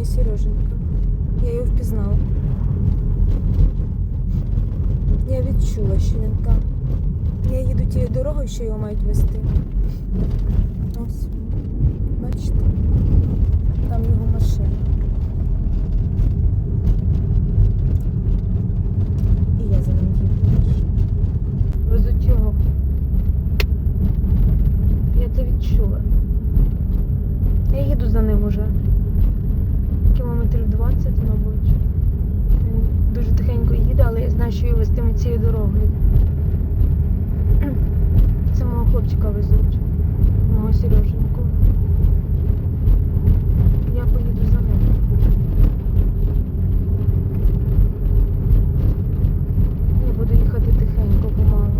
мій Сереженька. Я його впізнала. Я відчула, що він там. Я їду тією дорогою, що його мають вести. Ось. Бачите? Там його машина. І я за ним їду. Везуть його. Я це відчула. Я їду за ним уже. Кілометрів 20, мабуть. Він дуже тихенько їде, але я знаю, що його вестимуть цією дорогою. Це мого хлопчика везуть. Мого Сереженьку. Я поїду за ним. Я буду їхати тихенько, помалу.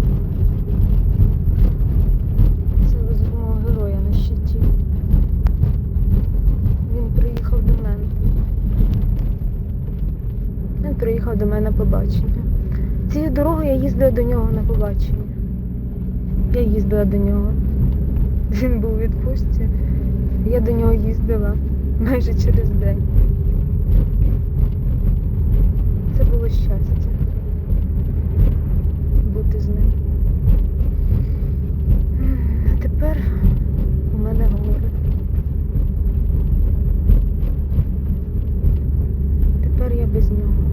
Це везуть мого героя на щиті. Він приїхав до мене. Він приїхав до мене побачення. Цією дорогою я їздила до нього на побачення. Я їздила до нього. Він був у відпустці. Я до нього їздила майже через день. Це було щастя. Бути з ним. А тепер у мене горе. Тепер я без нього.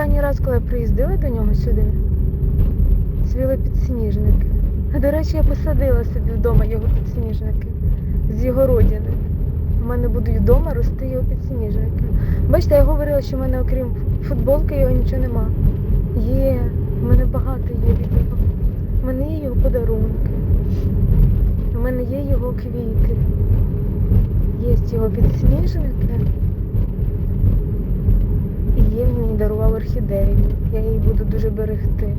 Останній раз, коли приїздила до нього сюди, цвіли підсніжники. А до речі, я посадила собі вдома його підсніжники з його родини. У мене будуть вдома рости його підсніжники. Бачите, я говорила, що в мене окрім футболки його нічого нема. Є, в мене багато є від його. У мене є його подарунки. У мене є його квіти. Є його підсніжники. І є він мені дарував орхідею. Я її буду дуже берегти.